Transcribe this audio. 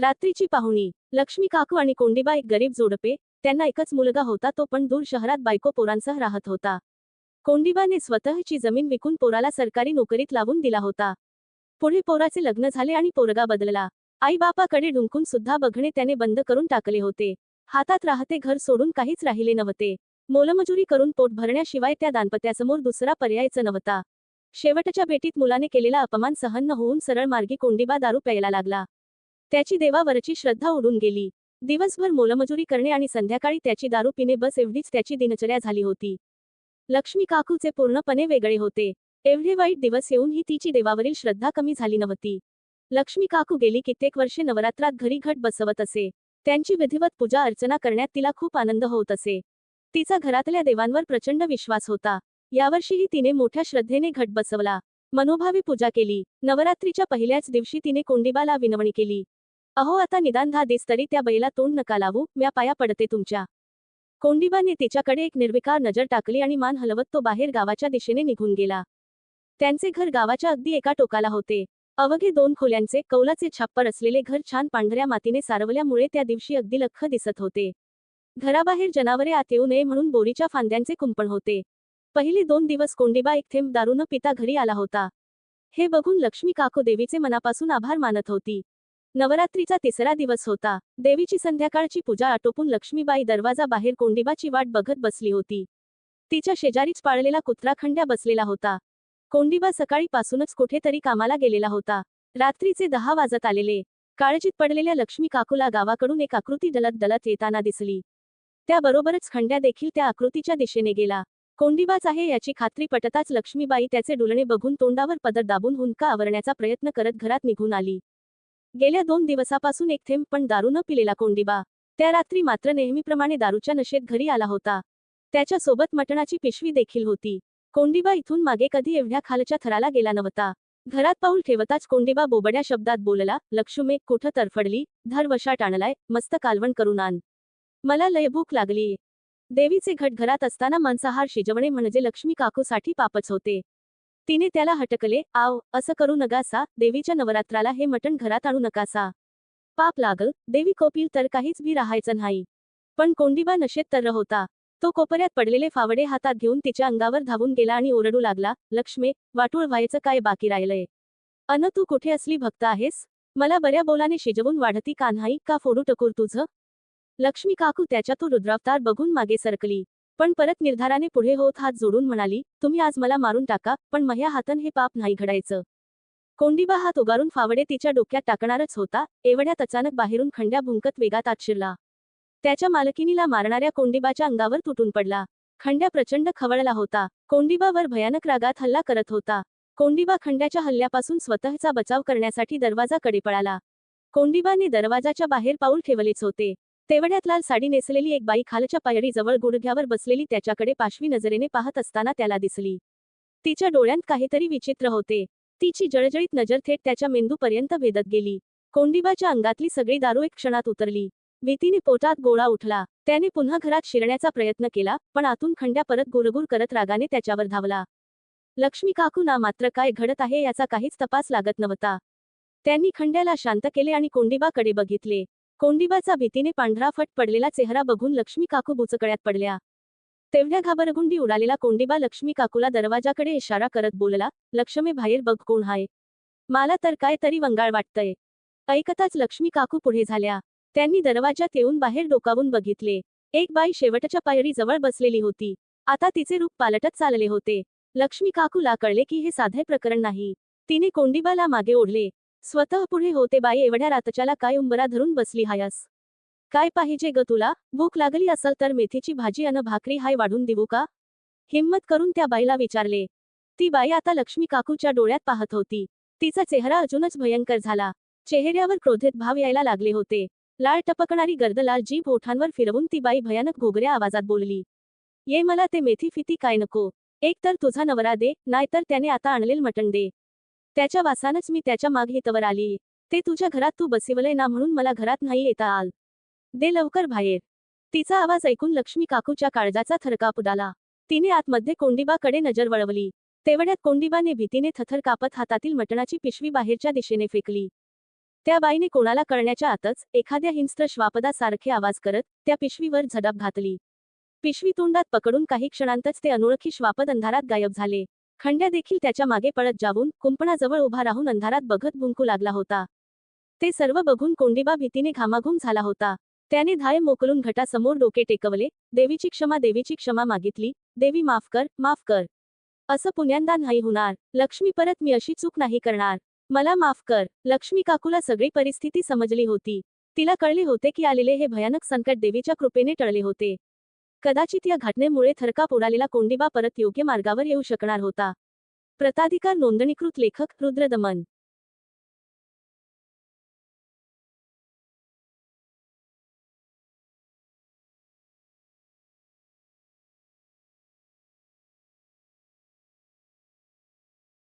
रात्रीची पाहुणी. लक्ष्मी काकू आणि कोंडीबा एक गरीब जोडपे. त्यांना एकच मुलगा होता तो पण दूर शहरात बायको पोरांसह राहत होता. कोंडीबाने स्वतःची जमीन विकून पोराला सरकारी नोकरीत लावून दिला होता. पुढे पोराचे लग्न झाले आणि पोरगा बदलला. आईबापाकडे ढुंकून सुद्धा बघणे त्याने बंद करून टाकले होते. हातात राहते घर सोडून काहीच राहिले नव्हते. मोलमजुरी करून पोट भरण्याशिवाय त्या दाम्पत्यासमोर दुसरा पर्यायच नव्हता. शेवटच्या भेटीत मुलाने केलेला अपमान सहन न होऊन सरळ मार्गी कोंडीबा दारू प्यायला लागला. त्याची देवावरची श्रद्धा उडून गेली. दिवसभर मोलमजुरी करणे आणि संध्याकाळी त्याची दारू पिणे बस एवढीच त्याची दिनचर्या झाली होती. लक्ष्मी काकूचे पूर्णपणे वेगळे होते. एवढे वाईट दिवस येऊनही तिची देवावरील श्रद्धा कमी झाली नव्हती. लक्ष्मी काकू गेली कित्येक वर्षे नवरात्रात घरी घट बसवत असे. त्यांची विधिवत पूजा अर्चना करण्यात तिला खूप आनंद होत असे. तिचा घरातल्या देवांवर प्रचंड विश्वास होता. यावर्षीही तिने मोठ्या श्रद्धेने घट बसवला. मनोभावी पूजा केली. नवरात्रीच्या पहिल्याच दिवशी तिने कोंडिबाला विनवणी केली. अहो आता निदान धा दिस तरी त्या बैला तोंड नका लावू म्या पाया पडते तुमच्या. कोंडीबाने तिच्याकडे एक निर्विकार नजर टाकली आणि मान हलवत तो बाहेर गावाच्या दिशेने निघून गेला. त्यांचे घर गावाच्या अगदी एका टोकाला होते. अवघे दोन खोल्यांचे कौलाचे छप्पर असलेले घर छान पांढऱ्या मातीने सारवल्यामुळे त्या दिवशी अगदी लख्ख दिसत होते. घराबाहेर जनावरे आत येऊ नये म्हणून बोरीच्या फांद्यांचे कुंपण होते. पहिले दोन दिवस कोंडिबा एक थेंब दारू न पिता घरी आला होता. हे बघून लक्ष्मी काको देवीचे मनापासून आभार मानत होती. नवरात्रीचा तिसरा दिवस होता. देवीची संध्याकाळची पूजा आटोपून लक्ष्मीबाई दरवाजा बाहेर कोंडीबाची वाट बघत बसली होती. तिच्या शेजारीच पाळलेला कुत्रा खंड्या बसलेला होता. कोंडीबा सकाळीपासूनच कुठेतरी कामाला गेलेला होता. रात्रीचे दहा वाजत आलेले. काळजीत पडलेल्या लक्ष्मी काकूला गावाकडून एक आकृती डलत डलत येताना दिसली. त्याबरोबरच खंड्या देखील त्या आकृतीच्या दिशेने गेला. कोंडीबाच आहे याची खात्री पटताच लक्ष्मीबाई त्याचे डुलणे बघून तोंडावर पदर दाबून हुंदका आवरण्याचा प्रयत्न करत घरात निघून आली. गेल्या दोन दिवसापासून एक थेंब पण दारू न पिलेला कोंडीबा त्या रात्री मात्र नेहमीप्रमाणे दारूच्या नशेत घरी आला होता. त्याच्या सोबत मटणाची पिशवी देखील होती. कोंडीबा इथून मागे कधी एवढ्या खालच्या थराला गेला नव्हता. घरात पाऊल ठेवताच कोंडीबा बोबड्या शब्दात बोलला लक्ष्मे कुठं तरफडली धर वशाट आणलाय मस्त कालवण करून आण. मला लय भूक लागलीये देवीचे घट घरात असताना मांसाहार शिजवणे म्हणजे लक्ष्मी काकूसाठी पापच होते. तिने त्याला हटकले आव असं करू नकासा देवीच्या नवरात्राला हे मटण घरात आणू नकासा. पाप लागल देवी कोपील तर काहीच भी राहायचं नाही. पण कोंडीबा नशेत तर होता. तो कोपऱ्यात पडलेले फावडे हातात घेऊन तिच्या अंगावर धावून गेला आणि ओरडू लागला लक्ष्मे वाटूळ व्हायचं काय बाकी राहिलंय? अन तू कुठे असली भक्त आहेस? मला बऱ्या बोलाने शिजवून वाढती कान्हाई का फोडू टकूर तुझं? लक्ष्मी काकू त्याच्या तो रुद्रावतार बघून मागे सरकली. पण परत निर्धाराने पुढे होत हात जोडून म्हणाली तुम्ही आज मला मारून टाका पण मह्या हातन हे पाप नाही घडायचं. कोंडीबा हात उगारून फावडे तिच्या डोक्यात टाकणारच होता एवढ्यात अचानक बाहेरून खंड्या भुंकत वेगात आत शिरला. त्याच्या मालकिनीला मारणाऱ्या कोंडीबाच्या अंगावर तुटून पडला. खंड्या प्रचंड खवळला होता. कोंडीबावर भयानक रागात हल्ला करत होता. कोंडीबा खंड्याच्या हल्ल्यापासून स्वतःचा बचाव करण्यासाठी दरवाजाकडे पळाला कोंडीबाने दरवाजाच्या बाहेर पाऊल ठेवलेच होते. तेवढ्यात लाल साडी नेसलेली एक बाई खालच्या पायरी जवळ गुडघ्यावर बसलेली त्याच्याकडे पाशवी नजरेने पाहत असताना त्याला दिसली. तिच्या डोळ्यांत काहीतरी विचित्र होते. तिची जळजळीत नजर थेट त्याच्या मेंदूपर्यंत भेदत गेली. कोंडिबाच्या अंगातली सगळी दारू एक क्षणात उतरली. भीतीने पोटात गोळा उठला. त्याने पुन्हा घरात शिरण्याचा प्रयत्न केला पण आतून खंड्या परत गुरगुर करत रागाने त्याच्यावर धावला. लक्ष्मी काकूना मात्र काय घडत आहे याचा काहीच तपास लागत नव्हता. त्यांनी खंड्याला शांत केले आणि कोंडिबाकडे बघितले. कोंडिबाचा भीतीने पांढरा फट पडलेला चेहरा बघून लक्ष्मी काकू बुचकळ्यात पडल्या. तेवढ्या घाबरगुंडी उडालेला कोंडिबा लक्ष्मी काकूला दरवाजाकडे इशारा करत बोलला लक्ष्मी बाहेर बघ कोण हाय. मला तर काय तरी वंगाळ वाटतंय. ऐकताच लक्ष्मी काकू पुढे झाल्या. त्यांनी दरवाजात येऊन बाहेर डोकावून बघितले. एक बाई शेवटच्या पायरी जवळ बसलेली होती. आता तिचे रूप पालटत चालले होते. लक्ष्मी काकूला कळले की हे साधे प्रकरण नाही. तिने कोंडीबाला मागे ओढले. स्वतः पुढे होते बाई एवढ्या रातच्याला काय उंबरा धरून बसली हायस? काय पाहिजे ग तुला? भूक लागली असल तर मेथीची भाजी अन भाकरी हाय वाढून देऊ का? हिम्मत करून त्या बाईला विचारले. ती बाई आता लक्ष्मी काकूच्या डोळ्यात पाहत होती. तिचा चेहरा अजूनच भयंकर झाला. चेहऱ्यावर क्रोधित भाव यायला लागले होते. लाळ टपकणारी गर्दलाल जीभ ओठांवर फिरवून ती बाई भयानक घोगऱ्या आवाजात बोलली. ये मला ते मेथी फिती काय नको? एक तर तुझा नवरा दे नाहीतर त्याने आता आणलेल मटण दे. त्याच्या वासानच मी त्याच्या माग हितवर आली. ते तुझ्या घरात तू बसिवलंय ना म्हणून मला घरात नाही येता आल. दे लवकर बाहेर. तिचा आवाज ऐकून लक्ष्मी काकूच्या काळजाचा थरकाप उडाला. तिने आतमध्ये कोंडीबाकडे नजर वळवली. तेवढ्यात कोंडीबाने भीतीने थथर कापत हातातील मटणाची पिशवी बाहेरच्या दिशेने फेकली. त्या बाईने कोणाला कळण्याच्या आतच एखाद्या हिंस्त्र श्वापदासारखे आवाज करत त्या पिशवीवर झडप घातली. पिशवी तोंडात पकडून काही क्षणांतच ते अनोळखी श्वापद अंधारात गायब झाले. खंड्या देखील त्याच्यामागे पळत जाऊन कुंपणाजवळ उभा राहून अंधारात बघत भुंकू लागला होता. ते सर्व बघून कोंडीबा भीतीने घामाघूम झाला होता. त्याने धाय मोकलून घटासमोर डोके टेकवले. देवीची क्षमा देवीची क्षमा मागितली. देवी माफ कर माफ कर. असं पुण्यांदा नाही होणार. लक्ष्मी परत मी अशी चूक नाही करणार. मला माफ कर. लक्ष्मी काकूला सगळी परिस्थिती समजली होती. तिला कळले होते की आलेले हे भयानक संकट देवीच्या कृपेने टळले होते. कदाचित या घटनेमुळे थरकाप उडालेला कोंडिबा परत योग्य मार्गावर येऊ शकणार होता. प्रताधिकार नोंदणीकृत लेखक रुद्रदमन